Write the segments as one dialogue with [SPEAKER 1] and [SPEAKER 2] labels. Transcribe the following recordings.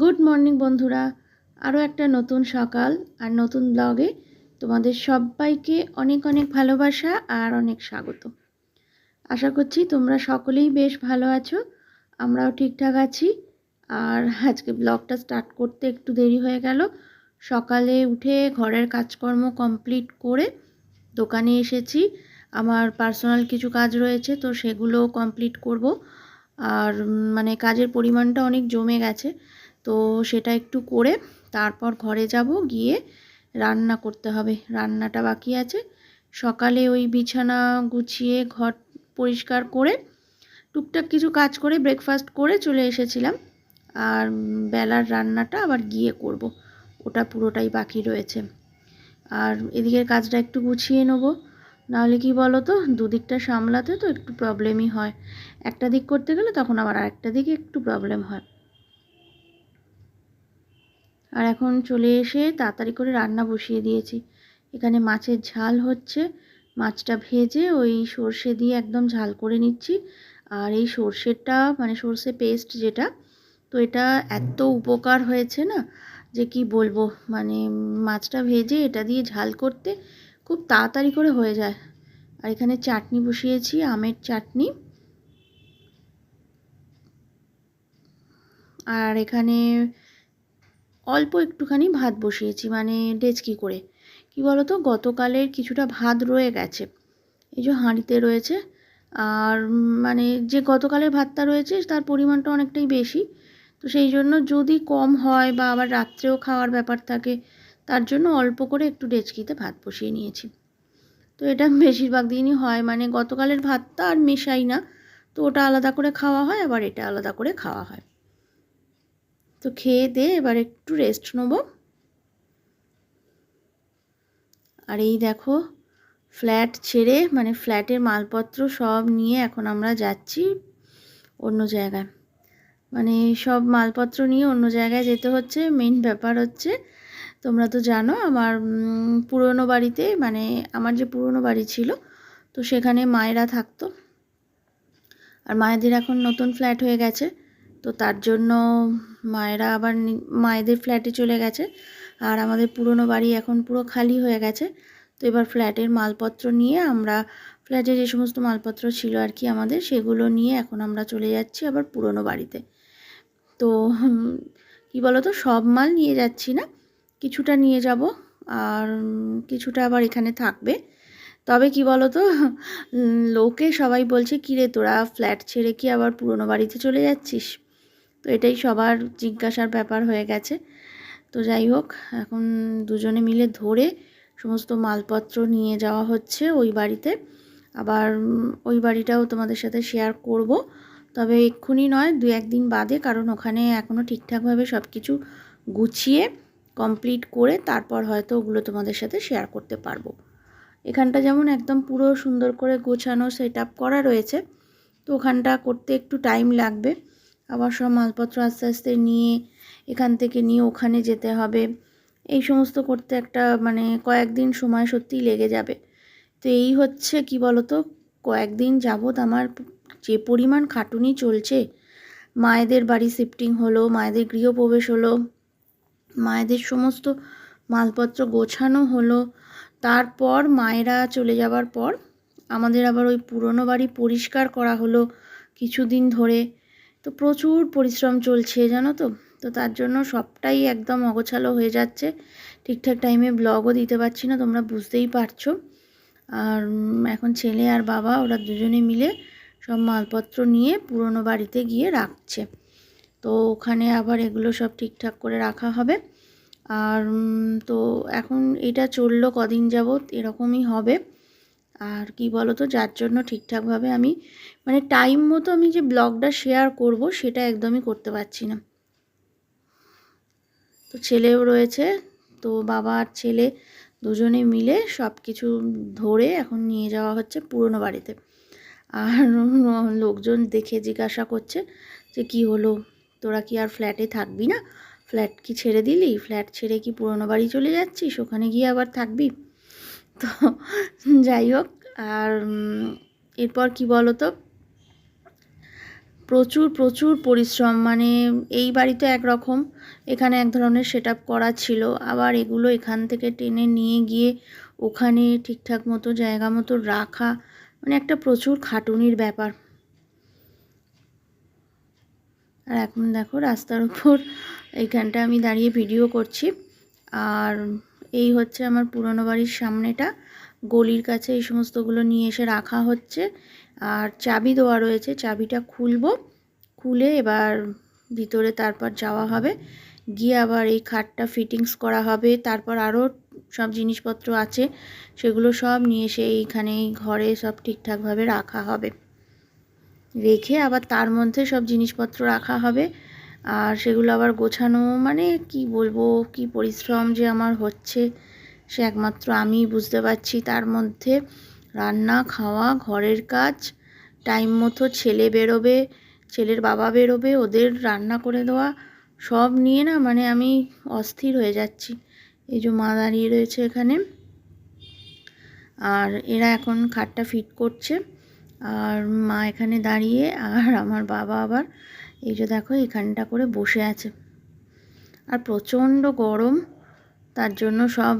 [SPEAKER 1] Good morning বন্ধুরা। আরও একটা নতুন সকাল আর নতুন ব্লগে তোমাদের সবাইকে অনেক অনেক ভালোবাসা আর অনেক স্বাগত। আশা করছি তোমরা সকলেই বেশ ভালো আছো, আমরাও ঠিকঠাক আছি। আর আজকে ব্লগটা স্টার্ট করতে একটু দেরি হয়ে গেল। সকালে উঠে ঘরের কাজকর্ম কমপ্লিট করে দোকানে এসেছি। আমার পার্সোনাল কিছু কাজ রয়েছে, তো সেগুলো কমপ্লিট করব। আর মানে কাজের পরিমাণটা অনেক জমে গেছে। তো সেটা একটু করে তারপর ঘরে যাব, গিয়ে রান্না করতে হবে। রান্নাটা বাকি আছে। সকালে ওই বিছানা গুছিয়ে ঘর পরিষ্কার করে টুকটাক কিছু কাজ করে ব্রেকফাস্ট করে চলে এসেছিলাম। আর বেলার রান্নাটা আবার গিয়ে করব। ওটা পুরোটাই বাকি রয়েছে। আর এদিকের কাজটা একটু গুছিয়ে নেব। নাহলে কি বলো তো দুদিকটা সামলাতে তো একটু প্রবলেমই হয়। একটা দিক করতে গেলে তখন আবার আরেকটা দিকে একটু প্রবলেম হয়। আর এখন চলে এসে তাড়াতাড়ি করে রান্না বসিয়ে দিয়েছি। এখানে মাছের ঝাল হচ্ছে। মাছটা ভেজে ওই সর্ষে দিয়ে একদম ঝাল করে নিচ্ছি। আর এই সর্ষেটা মানে সর্ষে পেস্ট যেটা, তো এটা এত উপকার হয়েছে না যে কি বলব? মানে মাছটা ভেজে এটা দিয়ে ঝাল করতে খুব তাড়াতাড়ি করে হয়ে যায়। আর এখানে চাটনি বসিয়েছি, আমের চাটনি। আর এখানে অল্প একটুখানি ভাত বসিয়েছি মানে ডেচকি করে। কি বলো তো গতকালের কিছুটা ভাত রয়ে গেছে। এই যে হাঁড়িতে রয়েছে, আর মানে যে গতকালের ভাতটা রয়েছে, তার পরিমাণটা অনেকটাই বেশি। তো সেই জন্য যদি কম হয় বা আবার রাত্রেও খাওয়ার ব্যাপার থাকে, তার জন্য অল্প করে একটু ডেচকিতে ভাত বসিয়ে নিয়েছি। তো এটা বেশিরভাগ দিনই হয় মানে গতকালের ভাতটা আর মেশাই না। তো ওটা আলাদা করে খাওয়া হয়, আবার এটা আলাদা করে খাওয়া হয়। তো খেয়ে দিয়ে এবার একটু রেস্ট নেব। আর এই দেখো ফ্ল্যাট ছেড়ে মানে ফ্ল্যাটের মালপত্র সব নিয়ে এখন আমরা যাচ্ছি অন্য জায়গায়। মানে সব মালপত্র নিয়ে অন্য জায়গায় যেতে হচ্ছে মেন ব্যাপার হচ্ছে, তোমরা তো জানো আমার পুরনো বাড়িতে মানে আমার যে পুরনো বাড়ি ছিল, তো সেখানে মায়েরা থাকতো। আর মায়েদের এখন নতুন ফ্ল্যাট হয়ে গেছে। তো তার জন্য মায়েরা আবার মায়েদের ফ্ল্যাটে চলে গেছে। আর আমাদের পুরনো বাড়ি এখন পুরো খালি হয়ে গেছে। তো এবার ফ্ল্যাটের মালপত্র নিয়ে আমরা ফ্ল্যাটে যে সমস্ত মালপত্র ছিল আর কি আমাদের, সেগুলো নিয়ে এখন আমরা চলে যাচ্ছি আবার পুরনো বাড়িতে। তো কি বলো তো সব মাল নিয়ে যাচ্ছি না, কিছুটা নিয়ে যাব আর কিছুটা আবার এখানে থাকবে। তবে কি বলো তো লোকে সবাই বলছে, কিরে তোরা ফ্ল্যাট ছেড়ে কি আবার পুরনো বাড়িতে চলে যাচ্ছিস? তো এটাই সবার জিজ্ঞাসার ব্যাপার হয়ে গেছে। তো যাই হোক, এখন দুজনে মিলে ধরে সমস্ত মালপত্র নিয়ে যাওয়া হচ্ছে ওই বাড়িতে। আবার ওই বাড়িটাও তোমাদের সাথে শেয়ার করব। তবে এক্ষুনি নয়, দু একদিন বাদে, কারণ ওখানে এখনও ঠিকঠাকভাবে সব কিছু গুছিয়ে কমপ্লিট করে তারপর হয়তো ওগুলো তোমাদের সাথে শেয়ার করতে পারব। এখানটা যেমন একদম পুরো সুন্দর করে গোছানো সেট আপ করা রয়েছে, তো ওখানটা করতে একটু টাইম লাগবে। আবার সব মালপত্র আস্তে আস্তে নিয়ে এখান থেকে নিয়ে ওখানে যেতে হবে। এই সমস্ত করতে একটা মানে কয়েকদিন সময় সত্যিই লেগে যাবে। তো এই হচ্ছে কি বলতো? কয়েকদিন যাবৎ আমার যে পরিমাণ খাটুনি চলছে, মায়েদের বাড়ি শিফটিং হলো, মায়েদের গৃহপ্রবেশ হলো, মায়েদের সমস্ত মালপত্র গোছানো হলো, তারপর মায়েরা চলে যাবার পর আমাদের আবার ওই পুরনো বাড়ি পরিষ্কার করা হলো কিছুদিন ধরে। তো প্রচুর পরিশ্রম চলছে, জানো তো? তো তার জন্য সবটাই একদম অগোছালো হয়ে যাচ্ছে। ঠিকঠাক টাইমে ব্লগও দিতে পারছি না, তোমরা বুঝতেই পারছ। আর এখন ছেলে আর বাবা, ওরা দুজনে মিলে সব মালপত্র নিয়ে পুরনো বাড়িতে গিয়ে রাখছে। তো ওখানে আবার এগুলো সব ঠিকঠাক করে রাখা হবে। আর তো এখন এটা চলল কদিন যাবৎ, এরকমই হবে। আর কি বলো তো যার জন্য ঠিকঠাকভাবে আমি মানে টাইম মতো আমি যে ব্লগটা শেয়ার করব, সেটা একদমই করতে পারছি না। তো ছেলেও রয়েছে, তো বাবা আর ছেলে দুজনে মিলে সব কিছু ধরে এখন নিয়ে যাওয়া হচ্ছে পুরনো বাড়িতে। আর লোকজন দেখে জিজ্ঞাসা করছে যে কি হলো? তোরা কি আর ফ্ল্যাটে থাকবি না? ফ্ল্যাট কি ছেড়ে দিলি? ফ্ল্যাট ছেড়ে কি পুরনো বাড়ি চলে যাচ্ছিস? ওখানে গিয়ে আবার থাকবি? তো যাই হোক, আর এরপর কি বলো তো প্রচুর প্রচুর পরিশ্রম মানে এই বাড়িতে একরকম, এখানে এক ধরনের সেট করা ছিল। আবার এগুলো এখান থেকে টেনে নিয়ে গিয়ে ওখানে ঠিকঠাক মতো জায়গা মতো রাখা মানে একটা প্রচুর খাটুনির ব্যাপার। আর এখন দেখো রাস্তার উপর এইখানটা আমি দাঁড়িয়ে ভিডিও করছি। আর এই হচ্ছে আমার পুরনো বাড়ির সামনেটা। গলির কাছে এই সমস্তগুলো নিয়ে এসে রাখা হচ্ছে। আর চাবি দেওয়া রয়েছে, চাবিটা খুলবো। খুলে এবার ভিতরে তারপর যাওয়া হবে। গিয়ে আবার এই খাটটা ফিটিংস করা হবে। তারপর আরও সব জিনিসপত্র আছে, সেগুলো সব নিয়ে এসে এইখানে ঘরে সব ঠিকঠাকভাবে রাখা হবে। রেখে আবার তার মধ্যে সব জিনিসপত্র রাখা হবে। আর সেগুলো আবার গোছানো মানে কি বলব, কি পরিশ্রম যে আমার হচ্ছে। সে একমাত্র আমি বুঝতে পারছি তার মধ্যে। রান্না, খাওয়া, ঘরের কাজ, টাইম মতো ছেলে বেরোবে, ছেলের বাবা বেরোবে, ওদের রান্না করে দেওয়া, সব নিয়ে না মানে আমি অস্থির হয়ে যাচ্ছি। এই যে মা দাঁড়িয়ে রয়েছে এখানে। আর এরা এখন খাটটা ফিট করছে। আর মা এখানে দাঁড়িয়ে, আর আমার বাবা আবার, এই যে দেখো এখানটা করে বসে আছে। আর প্রচণ্ড গরম। তার জন্য সব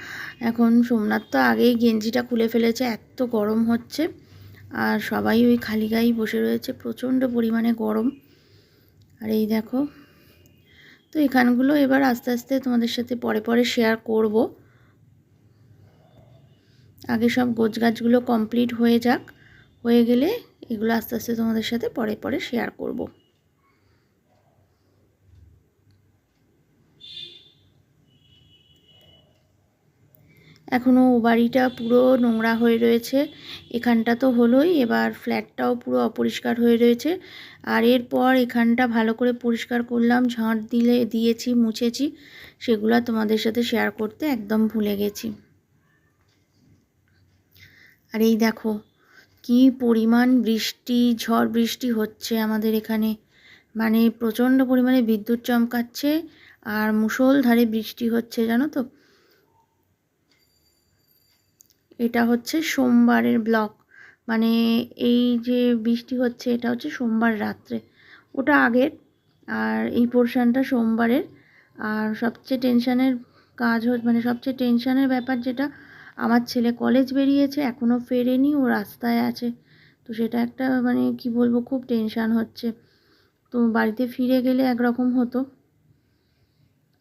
[SPEAKER 1] এখন সোমনাথ তো আগেই গেঞ্জিটা খুলে ফেলেছে, এত গরম হচ্ছে। আর সবাই ওই খালি গায়ে বসে রয়েছে, প্রচণ্ড পরিমাণে গরম। আর এই দেখো, তো এখানগুলো এবার আস্তে আস্তে তোমাদের সাথে পরে পরে শেয়ার করব। আগে সব গোছ গাছগুলো কমপ্লিট হয়ে যাক, হয়ে গেলে এগুলো আস্তে আস্তে তোমাদের সাথে পরে পরে শেয়ার করব। এখনও ও বাড়িটা পুরো নোংরা হয়ে রয়েছে। এখানটা তো হলোই, এবার ফ্ল্যাটটাও পুরো অপরিষ্কার হয়ে রয়েছে। আর এরপর এখানটা ভালো করে পরিষ্কার করলাম, ঝাঁট দিলে, দিয়েছি, মুছেছি, সেগুলো তোমাদের সাথে শেয়ার করতে একদম ভুলে গেছি। আর এই দেখো, কি পরিমাণ বৃষ্টি, ঝড় বৃষ্টি হচ্ছে আমাদের এখানে। মানে প্রচণ্ড পরিমাণে বিদ্যুৎ চমকাচ্ছে, আর মুষলধারে বৃষ্টি হচ্ছে, জানো তো? এটা হচ্ছে সোমবারের ব্লক মানে এই যে বৃষ্টি হচ্ছে, এটা হচ্ছে সোমবার রাত্রে। ওটা আগের, আর এই পোর্শানটা সোমবারের। আর সবচেয়ে টেনশানের কাজ মানে সবচেয়ে টেনশানের ব্যাপার যেটা, আমার ছেলে কলেজ বেরিয়েছে এখনও ফেরেনি, ও রাস্তায় আছে। তো সেটা একটা মানে কি বলব, খুব টেনশান হচ্ছে। তো বাড়িতে ফিরে গেলে একরকম হতো।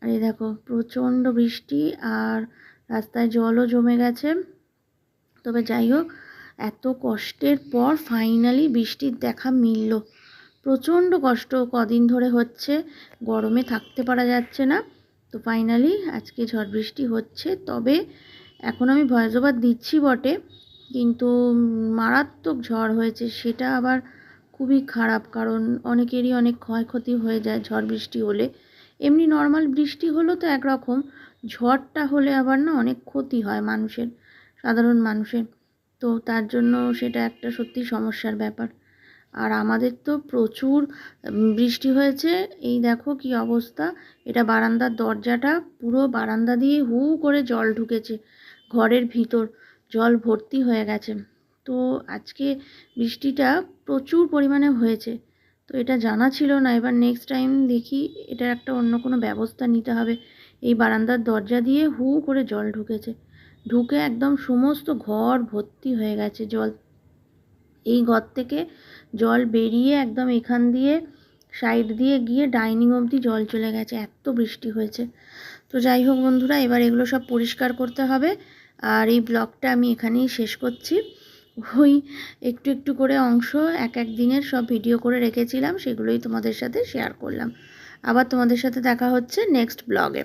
[SPEAKER 1] আর এই দেখো, প্রচণ্ড বৃষ্টি, আর রাস্তায় জলও জমে গেছে। তবে যাই হোক, এত কষ্টের পর ফাইনালি বৃষ্টির দেখা মিলল। প্রচণ্ড কষ্ট কদিন ধরে হচ্ছে, গরমে থাকতে পারা যাচ্ছে না। তো ফাইনালি আজকে ঝড় বৃষ্টি হচ্ছে, তবে এখন আমি ওভার দিচ্ছি বটে, কিন্তু মারাত্মক ঝড় হয়েছে, সেটা আবার খুবই খারাপ, কারণ অনেকেরই অনেক ক্ষয়ক্ষতি হয়ে যায় ঝড় বৃষ্টি হলে। এমনি নর্মাল বৃষ্টি হলো তো একরকম, ঝড়টা হলে আবার না অনেক ক্ষতি হয় মানুষের। সাধারণ মানুষের। তো তার জন্য সেটা একটা সত্যি সমস্যার ব্যাপার। আর আমাদের তো প্রচুর বৃষ্টি হয়েছে। এই দেখো কি অবস্থা। এটা বারান্দার দরজাটা পুরো বারান্দা দিয়ে হু করে জল ঢুকেছে ঘরের ভিতর। জল ভর্তি হয়ে গেছে। তো আজকে বৃষ্টিটা প্রচুর পরিমাণে হয়েছে। তো এটা জানা ছিল না। এবার নেক্সট টাইম দেখি এটার একটা অন্য কোনো ব্যবস্থা নিতে হবে। এই বারান্দার দরজা দিয়ে হু করে জল ঢুকেছে। ঢুকে একদম সমস্ত ঘর ভর্তি হয়ে গেছে জল। এই ঘর থেকে জল বেরিয়ে একদম এখান দিয়ে সাইড দিয়ে গিয়ে ডাইনিং অবধি জল চলে গেছে, এত বৃষ্টি হয়েছে। তো যাই হোক বন্ধুরা, এবার এগুলো সব পরিষ্কার করতে হবে। আর এই ব্লগটা আমি এখানেই শেষ করছি। ওই একটু একটু করে অংশ, এক এক দিনের সব ভিডিও করে রেখেছিলাম, সেগুলোই তোমাদের সাথে শেয়ার করলাম। আবার তোমাদের সাথে দেখা হচ্ছে নেক্সট ব্লগে